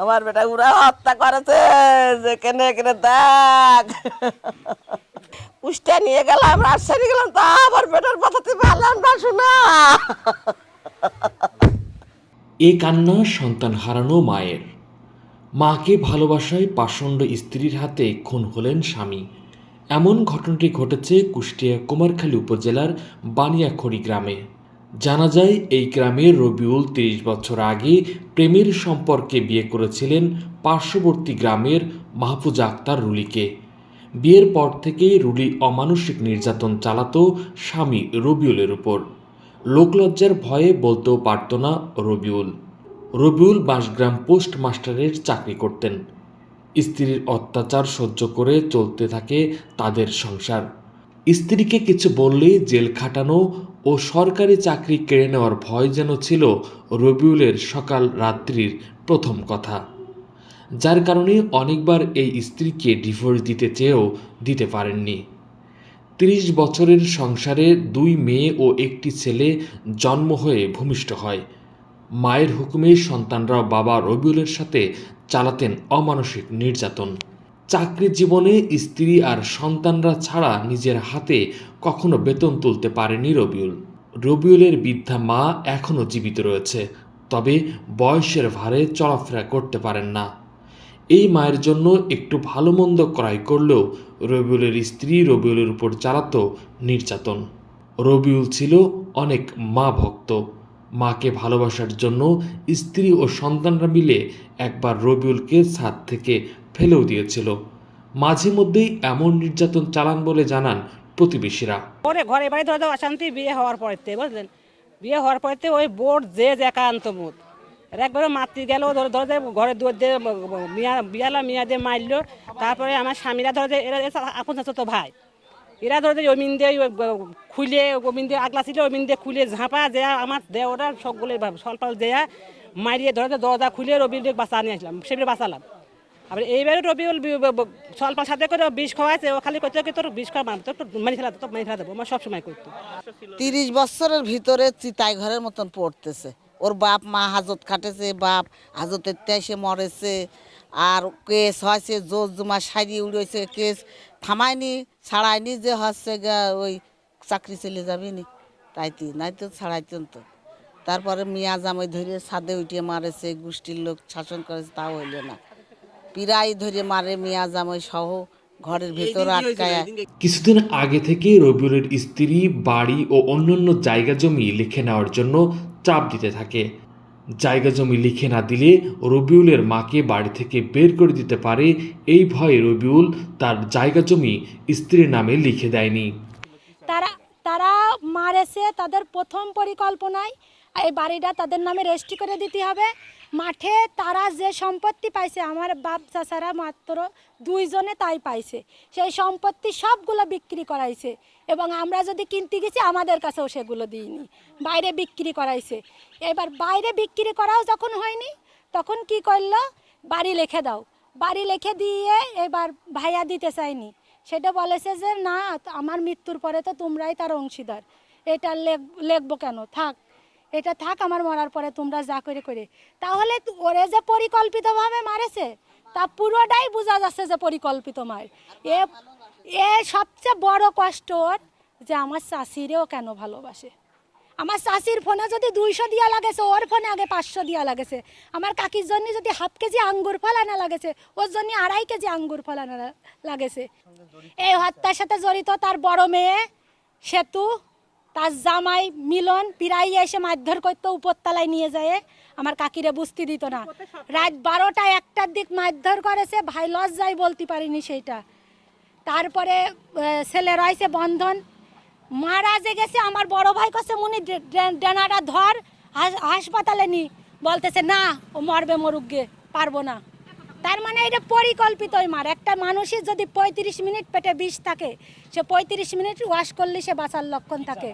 আমার বেটা উড়া হত্যা করেছে, যে কেনে কেনে দেখ। পুষ্টা নিয়ে গেলাম, রাজশাহী গেলাম, তা আমার বেটার পাঠাতে পারলাম না শোনা। এ কান্না সন্তান হারানো মায়ের। মাকে ভালোবাসায় পাষণ্ড স্ত্রীর হাতে খুন হলেন স্বামী। এমন ঘটনাটি ঘটেছে কুষ্টিয়া কুমারখালী উপজেলার বানিয়াখড়ি গ্রামে। জানা যায়, এই গ্রামের রবিউল তিরিশ বছর আগে প্রেমের সম্পর্কে বিয়ে করেছিলেন পার্শ্ববর্তী গ্রামের মাহফুজা আক্তার রুলিকে। বিয়ের পর থেকেই রুলি অমানসিক নির্যাতন চালাতো স্বামী রবিউলের উপর। লোকলজ্জার ভয়ে বলতেও পারত না রবিউল। রবিউল বাঁশগ্রাম পোস্ট মাস্টারের চাকরি করতেন। স্ত্রীর অত্যাচার সহ্য করে চলতে থাকে তাদের সংসার। স্ত্রীকে কিছু বললেই জেল খাটানো ও সরকারি চাকরি কেড়ে নেওয়ার ভয় যেন ছিল রবিউলের সকাল রাত্রির প্রথম কথা, যার কারণে অনেকবার এই স্ত্রীকে ডিভোর্স দিতে চেয়েও দিতে পারেননি। তিরিশ বছরের সংসারে দুই মেয়ে ও একটি ছেলে জন্ম হয়ে ভূমিষ্ঠ হয়। মায়ের হুকুমে সন্তানরা বাবা রবিউলের সাথে চালাতেন অমানসিক নির্যাতন। চাকরি জীবনে স্ত্রী আর সন্তানরা ছাড়া নিজের হাতে কখনো বেতন তুলতে পারেনি রবিউল। রবিউলের বৃদ্ধা মা এখনও জীবিত রয়েছে, তবে বয়সের ভারে চলাফেরা করতে পারেন না। এই মায়ের জন্য একটু ভালো মন্দ ক্রয় করলেও রবিউলের স্ত্রী রবিউলের উপর চালাত নির্যাতন। রবিউল ছিল অনেক মা ভক্ত। মাকে ভালোবাসার জন্য স্ত্রী ও সন্তানরা মিলে একবার রবিউলকে ছাদ থেকে ফেলেও দিয়েছিল। মাঝে মধ্যেই এমন নির্যাতন চালান বলে জানান প্রতিবেশীরা। পরে ঘরে বাড়ি ধরে অশান্তি, বিয়ে হওয়ার পরেতে বুঝলেন? বিয়ে হওয়ার পরেতে ওই বোর্ড যে একান্ত আর একবারে মাতৃ গেল, ধরে ধরে ঘরে দুয়ার দিয়ে মিয়া, বিয়ালা মিয়া দিয়ে মারলো, তারপরে আমার স্বামীরা ধরে যে, এরা আপন তো ভাই। এরা ধরে যে ওমিন দিয়ে খুলে ওমিন দিয়ে আগলা ছিল ওমিন দিয়ে খুলে ঝাঁপা দেয়া, আমার দেওয়াটা সবগুলো সলপাল দেয়া, মারিয়ে ধরে দরজা খুলে রবিল বাঁচা নিয়ে আসলাম, সেগুলো বাঁচালাম। আবার এইবারে রবিউল সলপাল সাথে করে বিষ খাওয়াইছে, ও খালি করতে তোর বিষ খাওয়া তোর একটু মারি ফেলা তোর মারি ফেলা দেবো আমার সবসময় করতো তিরিশ বছরের ভিতরে চিতাই ঘরের মতন পড়তেছে। ওর বাপ মা হাজত খাটেছে, বাপ হাজতের এসে মরেছে, আর কেস হয়েছে, জোর জমা সারিয়ে উড়েছে কেস থামায়নি, ছাড়ায়নি যে হচ্ছে ওই চাকরি চলে যাবি নি। তাইতি নাই তো ছাড়াইতেন তো। তারপরে মিয়া জামাই ধরে ছাদে উঠিয়ে মারেছে, গোষ্ঠীর লোক শাসন করেছে, তাও হইল না। পিরাই ধরে মারে মিয়া জামাই সহ ঘরের ভেতর আটকায় কিছুদিন আগে থেকে রবিউলের স্ত্রী বাড়ি ও অন্যান্য জায়গা জমি লিখে নেওয়ার জন্য চাপ দিতে থাকে। জায়গা জমি লিখে না দিলে রবিউলের মাকে বাড়ি থেকে বের করে দিতে পারে এই ভয়ে রবিউল তার জায়গা জমি স্ত্রীর নামে লিখে দেয়নি। তারা তারা মারেছে তাদের প্রথম পরিকল্পনায়। এই বাড়িটা তাদের নামে রেজিস্ট্রি করে দিতে হবে। মাঠে তারা যে সম্পত্তি পাইছে, আমার বাপ চাচারা মাত্র দুইজনে তাই পাইছে। সেই সম্পত্তি সবগুলো বিক্রি করাইছে এবং আমরা যদি কিনতে গেছি, আমাদের কাছেও সেগুলো দিইনি। বাইরে বিক্রি করাইছে। এবার বাইরে বিক্রি করাও যখন হয়নি, তখন কি করল? বাড়ি লিখে দাও। বাড়ি লিখে দিয়ে এবার ভাইয়া দিতে চাইনি সেটা বলেছে যে, না, আমার মৃত্যুর পরে তো তোমরাই তার অংশীদার। এটা লেখ- লিখব কেন? থাক এটা থাক আমার মরার পরে তোমরা যা করে করে। তাহলে ওরে যে পরিকল্পিতভাবে মারেছে, তা পুরোটাই বোঝা যাচ্ছে যে পরিকল্পিত মার। এ এ সবচেয়ে বড় কষ্ট ওর যে আমার চাষিরেও কেন ভালোবাসে। আমার চাষির ফোনে যদি দুইশো দিয়া লাগেছে, ওর ফোনে আগে পাঁচশো দিয়া লাগেছে। আমার কাকির জন্য যদি হাফ কেজি আঙ্গুর ফল আনা লাগেছে, ওর জন্য আড়াই কেজি আঙ্গুর ফল আনা লাগেছে। এই হত্যার সাথে জড়িত তার বড় মেয়ে, সেতু তার জামাই মিলন পিরাই এসে মারধর করতো, উপরতলায় নিয়ে যায়। আমার কাকিরে বুঝতে দিত না। রাত বারোটা একটার দিক মারধর করেছে ভাই লজ্জায় বলতে পারিনি সেইটা। তারপরে ছেলে রয়েছে বন্ধন। মারা যে গেছে, আমার বড় ভাই কাছে মনে ডেনাটা ধর হাসপাতালে নি। বলতেছে, না, ও মরবে মরুগে পারব না। তার মানে এটা পরিকল্পিতই মার। একটা মানুষের যদি পঁয়ত্রিশ মিনিট পেটে বিষ থাকে, সে পঁয়ত্রিশ মিনিট ওয়াশ করলে সে বাঁচার লক্ষণ থাকে।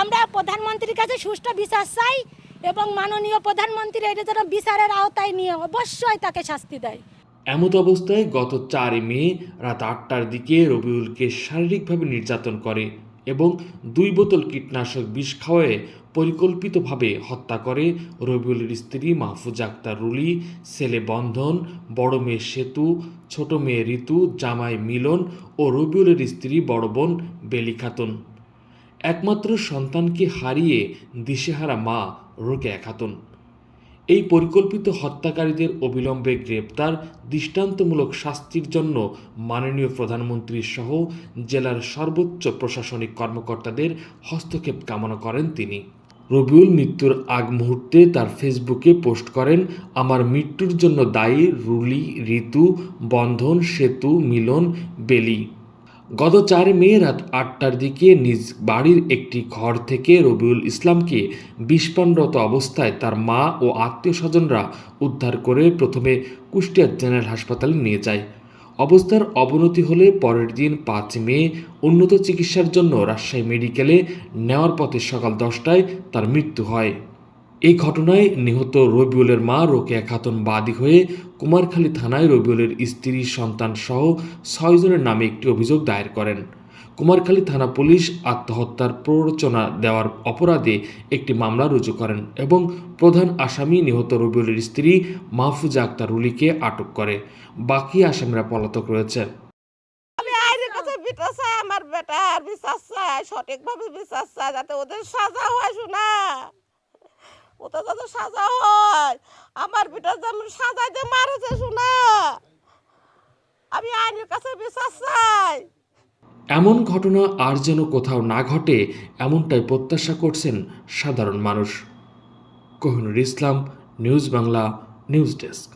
আমরা প্রধানমন্ত্রীর কাছে সুষ্ঠু বিচার চাই এবং মাননীয় প্রধানমন্ত্রী এটা যেন বিচারের আওতায় নিয়ে অবশ্যই তাকে শাস্তি দেয়। এমত অবস্থায় গত চারই মে রাত আটটার দিকে রবিউলকে শারীরিকভাবে নির্যাতন করে এবং দুই বোতল কীটনাশক বিষ খাওয়ায়ে পরিকল্পিতভাবে হত্যা করে রবিউলের স্ত্রী মাহফুজ আক্তার রুলি, ছেলে বন্ধন, বড় মেয়ে সেতু, ছোট মেয়ে ঋতু, জামাই মিলন ও রবিউলের স্ত্রী বড় বোন বেলি খাতুন একমাত্র সন্তানকে হারিয়ে দিশেহারা মা রোকেয়া খাতুন। এই পরিকল্পিত হত্যাকারীদের অবিলম্বে গ্রেপ্তার, দৃষ্টান্তমূলক শাস্তির জন্য মাননীয় প্রধানমন্ত্রী সহ জেলার সর্বোচ্চ প্রশাসনিক কর্মকর্তাদের হস্তক্ষেপ কামনা করেন তিনি। রবিউল মৃত্যুর আগ মুহূর্তে তার ফেসবুকে পোস্ট করেন, আমার মৃত্যুর জন্য দায়ী রুলি, ঋতু, বন্ধন, সেতু, মিলন, বেলি। গত চার মে রাত আটটার দিকে নিজ বাড়ির একটি ঘর থেকে রবিউল ইসলামকে বিষপানরত অবস্থায় তার মা ও আত্মীয় স্বজনরা উদ্ধার করে প্রথমে কুষ্টিয়া জেনারেল হাসপাতালে নিয়ে যায়। অবস্থার অবনতি হলে পরের দিন পাঁচ মে উন্নত চিকিৎসার জন্য রাজশাহী মেডিকেলে নেওয়ার পথে সকাল দশটায় তার মৃত্যু হয়। এই ঘটনায় নিহত রবিউলের মা রোকেয়া খাতুন বাদী হয়ে কুমারখালী থানায় রবিউলের স্ত্রী, সন্তান সহ ছয়জনের নামে একটি অভিযোগ দায়ের করেন। কুমারখালী থানা পুলিশ আত্মহত্যার প্ররোচনা দেওয়ার অপরাধে একটি মামলা রুজু করেন এবং প্রধান আসামি নিহত রবিউলের স্ত্রী মাহফুজা আক্তার রুলিকে আটক করে। বাকি আসামিরা পলাতক রয়েছে। আমার বেটার বিচার চাই, সঠিকভাবে বিচার চাই, যাতে ওদের সাজা হয় শোনা। ওদের যাতে সাজা হয়, আমার বেটা যেমন সাজাইতে মারেছে, শোনা। আমি আইনের কাছে বিচার চাই। এমন ঘটনা আর যেন কোথাও না ঘটে, এমনটাই প্রত্যাশা করছেন সাধারণ মানুষ। Kohinoor Islam, news Bangla, news desk.